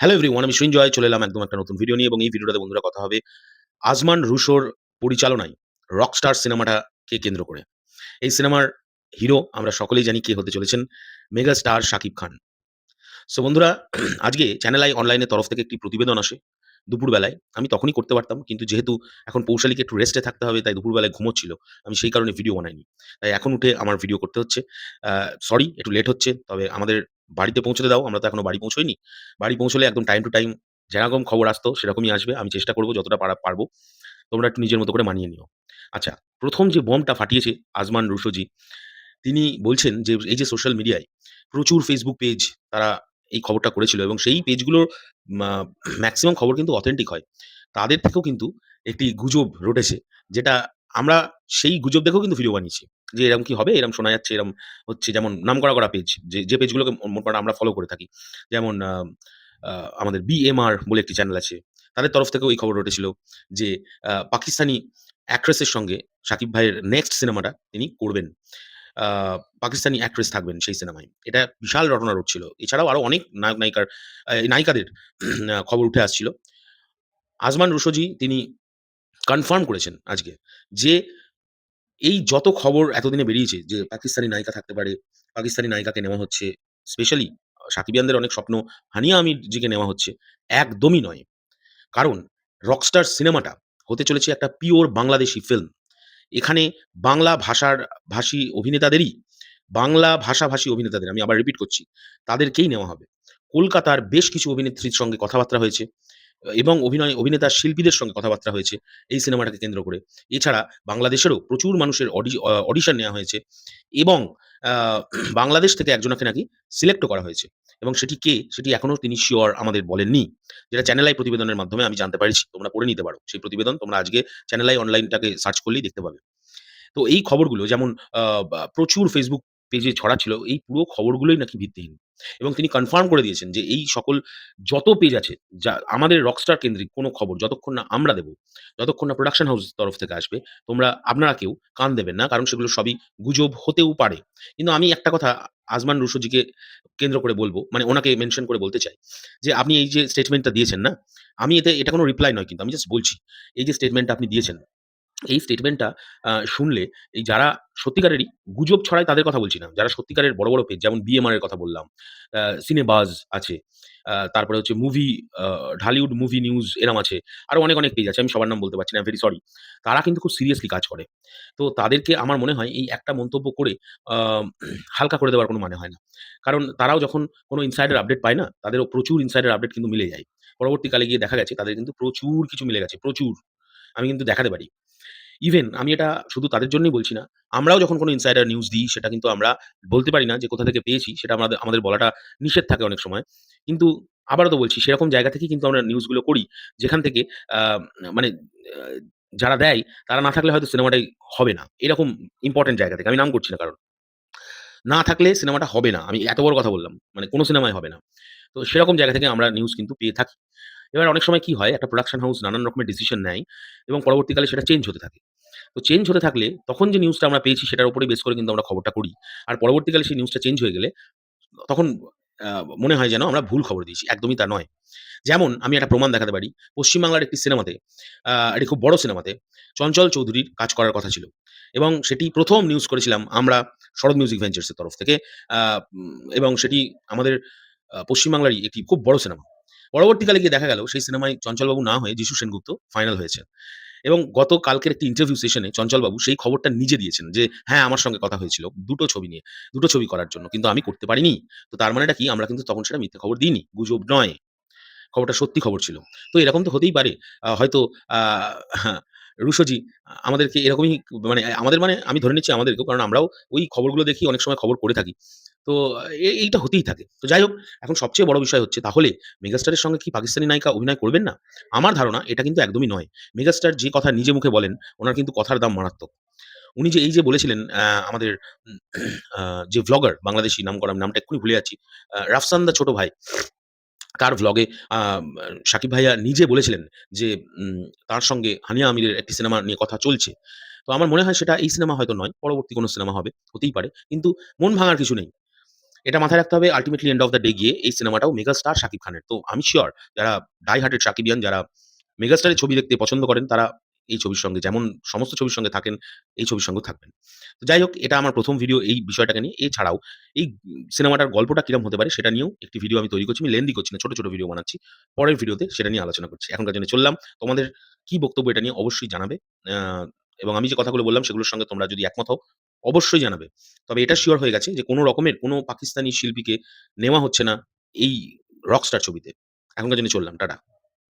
Hello everyone আমি সৃঞ্জয় চলে এলাম একদম একটা নতুন ভিডিও নিয়ে এবং এই ভিডিওটাতে বন্ধুরা কথা হবে আজমান রুশোর পরিচালনায় রকস্টার সিনেমাটাকে কেন্দ্র করে। এই সিনেমার হিরো আমরা সকলেই জানি কে হতে চলেছেন mega star Shakib Khan. So বন্ধুরা, আজকে চ্যানেল আই অনলাইনের তরফ থেকে একটি প্রতিবেদন আসে দুপুরবেলায়। আমি তখনই করতে পারতাম, কিন্তু যেহেতু এখন পৌশালীকে একটু রেস্টে থাকতে হবে, তাই দুপুরবেলায় ঘুমোচ্ছিল। আমি সেই কারণে ভিডিও বানাইনি। তাই এখন উঠে আমার ভিডিও করতে হচ্ছে। সরি একটু লেট হচ্ছে, তবে আমাদের বাড়িতে পৌঁছতে দাও, আমরা তো এখনও বাড়ি পৌঁছোইনি। বাড়ি পৌঁছলে একদম টাইম টু টাইম যেরকম খবর আসতো, সেরকমই আসবে, আমি চেষ্টা করব যতটা পারা, পারব, তোমরা একটু নিজের মতো করে মানিয়ে নিও। আচ্ছা প্রথম যে বমটা ফাটিয়েছে আজমান রুশোজি, তিনি বলছেন যে এই যে সোশ্যাল মিডিয়ায় প্রচুর ফেসবুক পেজ তারা এই খবরটা করেছিল এবং সেই পেজগুলোর ম্যাক্সিমাম খবর কিন্তু অথেন্টিক হয়। তাদের থেকেও কিন্তু একটি গুজব রটেছে, যেটা আমরা সেই গুজব দেখেও কিন্তু ভিডিও বানিয়েছি। যে এরকম কি হবে এরকম শোনা যাচ্ছে এরকম হচ্ছে। যেমন নাম করা করা পেজ যে যে পেজগুলোকে মোটামুটি আমরা ফলো করে থাকি। যেমন আমাদের বিএমআর বলে একটি চ্যানেল আছে। তাদের তরফ থেকেও এই খবর রটেছিল যে পাকিস্তানি অ্যাক্ট্রেসের সঙ্গে সাকিব ভাইয়ের নেক্সট সিনেমাটা তিনি করবেন। পাকিস্তানি অ্যাক্ট্রেস থাকবেন সেই সিনেমায় এটা বিশাল রটনা রটছিল। এছাড়াও আরও অনেক নায়ক, নায়িকার নায়িকাদের খবর উঠে আসছিল। আজমান রুশোজি তিনি কনফার্ম করেছেন আজকে যে এই যত খবর এতদিনে বেরিয়েছে যে পাকিস্তানি নায়িকা থাকতে পারে, পাকিস্তানি নায়িকাকে নেওয়া হচ্ছে স্পেশালি সাকিবিয়ানদের অনেক স্বপ্ন হানিয়া আমিরজিকে নেওয়া হচ্ছে, একদমই নয়। কারণ রকস্টার সিনেমাটা হতে চলেছে একটা পিওর বাংলাদেশি ফিল্ম এখানে বাংলা ভাষার ভাষী অভিনেতাদেরই, বাংলা ভাষাভাষী অভিনেতাদের, আমি আবার রিপিট করছি, তাদেরকেই নেওয়া হবে। কলকাতার বেশ কিছু অভিনেত্রীর সঙ্গে কথাবার্তা হয়েছে এবং অভিনয় অভিনেতা শিল্পীদের সঙ্গে কথাবার্তা হয়েছে এই সিনেমাটাকে কেন্দ্র করে। এছাড়া বাংলাদেশেরও প্রচুর মানুষের অডিশন নেওয়া হয়েছে এবং বাংলাদেশ থেকে একজনকে নাকি সিলেক্টও করা হয়েছে। এবং সেটি কে? সেটি এখনও তিনি শিওর আমাদের বলেননি। যেটা চ্যানেল আই প্রতিবেদনের মাধ্যমে আমি জানতে পারছি, তোমরা পড়ে নিতে পারো। সেই প্রতিবেদন তোমরা আজকে চ্যানেল আই অনলাইনটাকে সার্চ করলেই দেখতে পাবে। তো এই খবরগুলো যেমন প্রচুর ফেসবুক পেজে ছড়া ছিল, এই পুরো খবরগুলোই নাকি ভিত্তিহীন। এবং তিনি কনফার্ম করে দিয়েছেন যে এই সকল যত পেজ আছে, যা আমাদের রকস্টার কেন্দ্রিক কোনো খবর, যতক্ষণ না আমরা দেব, যতক্ষণ না প্রোডাকশন হাউস তরফ থেকে আসবে, তোমরা আপনারা কেউ কান দেবেন না, কারণ সেগুলো সবই গুজব হতেও পারে। কিন্তু আমি একটা কথা আজমান রুশোজিকে কেন্দ্র করে বলব মানে ওনাকে মেনশন করে বলতে চাই, যে আপনি এই যে স্টেটমেন্টটা দিয়েছেন না, আমি এতে, এটা কোনো রিপ্লাই নয় কিন্তু, আমি জাস্ট বলছি, এই যে স্টেটমেন্টটা আপনি দিয়েছেন এই স্টেটমেন্টটা শুনলে এই যারা সত্যিকারেরই গুজব ছড়ায় তাদের কথা বলছি না। যারা সত্যিকারের বড়, বড় পেজ যেমন বিএমআর এর কথা বললাম। সিনেবাজ আছে। তারপরে হচ্ছে মুভি ঢালিউড মুভি নিউজ এরম আছে। আরও অনেক, অনেক পেজ আছে। আমি সবার নাম বলতে পারছি না। Very sorry. তারা কিন্তু খুব সিরিয়াসলি কাজ করে। তো তাদেরকে আমার মনে হয় এই একটা মন্তব্য করে হালকা করে দেওয়ার কোনো মানে হয় না। কারণ তারাও যখন কোনো ইনসাইডার আপডেট পায় না, তাদেরও প্রচুর ইনসাইডার আপডেট কিন্তু মিলে যায়। পরবর্তীকালে গিয়ে দেখা গেছে তাদের কিন্তু প্রচুর কিছু মিলে গেছে। প্রচুর। আমি কিন্তু দেখাতে পারি। ইভেন আমি এটা শুধু তাদের জন্যই বলছি না। আমরাও যখন কোনো ইনসাইডার নিউজ দিই, সেটা কিন্তু আমরা বলতে পারি না যে কোথা থেকে পেয়েছি, সেটা আমাদের আমাদের বলাটা নিষেধ থাকে অনেক সময়। কিন্তু আবারও তো বলছি, সেরকম জায়গা থেকেই কিন্তু আমরা নিউজগুলো করি, যেখান থেকে মানে যারা দেয়, তারা না থাকলে হয়তো সিনেমাটাই হবে না। এরকম ইম্পর্টেন্ট জায়গা থেকে। আমি নাম করছি না কারণ না থাকলে সিনেমাটা হবে না। আমি এত বড় কথা বললাম। মানে কোনো সিনেমাই হবে না। তো সেরকম জায়গা থেকে আমরা নিউজ কিন্তু পেয়ে থাকি। এবার অনেক সময় কি হয়, একটা প্রোডাকশন হাউস নানান রকমের ডিসিশন নেয় এবং পরবর্তীকালে সেটা চেঞ্জ হতে থাকে। তো চেঞ্জ হতে থাকলে তখন যে নিউজটা আমরা পেয়েছি সেটার উপরেই বেস করে কিন্তু আমরা খবরটা করি। আর পরবর্তীকালে সেই নিউজটা চেঞ্জ হয়ে গেলে তখন মনে হয় যেন আমরা ভুল খবর দিয়েছি। একদমই তা নয়। যেমন আমি একটা প্রমাণ দেখাতে পারি। পশ্চিমবাংলার একটি সিনেমাতে একটি খুব বড় সিনেমাতে চঞ্চল চৌধুরীর কাজ করার কথা ছিল। এবং সেটি প্রথম নিউজ করেছিলাম আমরা শরৎ মিউজিক ভেঞ্চার্স এর তরফ থেকে। এবং সেটি আমাদের পশ্চিমবাংলারই একটি খুব বড় সিনেমা। পরবর্তীকালে গিয়ে দেখা গেল সেই সিনেমায় চঞ্চলবাবু না হয়ে যিশু সেনগুপ্ত ফাইনাল হয়েছে। এবং গত কালকের একটি ইন্টারভিউ সেশনে চঞ্চলবাবু সেই খবরটা নিজে দিয়েছেন যে, "হ্যাঁ, আমার সঙ্গে কথা হয়েছিল দুটো ছবি নিয়ে। দুটো ছবি করার জন্য। কিন্তু আমি করতে পারিনি।" তো তার মানেটা কি? আমরা কিন্তু তখন সেটা মিথ্যে খবর দিইনি। গুজব নয়। খবরটা সত্যি খবর ছিল। তো এরকম তো হতেই পারে। হয়তো আ রুশোজি আমাদেরকে এরকমই মানে আমাদের মানে আমি ধরে নিচ্ছি আমাদেরকেও কারণ আমরাও ওই খবরগুলো দেখি অনেক সময় খবর করে থাকি। তো এইটা হতেই থাকে। তো যাই হোক এখন সবচেয়ে বড় বিষয় হচ্ছে তাহলে মেগাস্টারের সঙ্গে কি পাকিস্তানি নায়িকা অভিনয় করবেন না? আমার ধারণা এটা কিন্তু একদমই নয়। মেগাস্টার যে কথা নিজে মুখে বলেন, ওনার কিন্তু কথার দাম মারাত্মক। উনি যে এই যে বলেছিলেন আমাদের যে ভ্লগার বাংলাদেশী নামকরা আমি নামটা এক্ষুনি ভুলে যাচ্ছি। আ রাফসান দা ছোট ভাই তার ভ্লগে আ শাকিব ভাইয়া নিজে বলেছিলেন যে তার সঙ্গে হানিয়া আমিরের একটি সিনেমা নিয়ে কথা চলছে। তো আমার মনে হয় সেটা এই সিনেমা হয়তো নয়। পরবর্তী কোনো সিনেমা হবে। হতেই পারে। কিন্তু মন ভাঙার কিছু নেই। এটা মাথায় রাখতে হবে ultimately end of the day গিয়ে এই সিনেমাটাও মেগাস্টার শাকিব খানের। তো আমি শিওর যারা ডাই হার্টেড শাকিবিয়ান যারা মেগাস্টারের ছবি দেখতে পছন্দ করেন তারা এই ছবির সঙ্গে যেমন সমস্ত ছবির সঙ্গে থাকেন, এই ছবির সঙ্গে থাকবেন। তো যাই হোক এটা আমার প্রথম ভিডিও এই বিষয়টাকে নিয়ে। এছাড়াও এই সিনেমাটার গল্পটা কিরম হতে পারে সেটা নিয়েও একটি ভিডিও আমি তৈরি করছি। আমি লেন্দি করছি না, ছোট, ছোট ভিডিও বানাচ্ছি। পরের ভিডিওতে সেটা নিয়ে আলোচনা করছি। এখনকার জন্য চললাম। তোমাদের কি বক্তব্য এটা নিয়ে অবশ্যই জানাবে। এবং আমি যে কথাগুলো বললাম সেগুলোর সঙ্গে তোমরা যদি একমত হও অবশ্যই জানাবে। তবে এটা শিওর হয়ে গেছে যে কোনো রকমের কোনো পাকিস্তানি শিল্পীকে নেওয়া হচ্ছে না এই 'রকস্টার' ছবিতে। এখনকার জন্য চললাম। টাটা।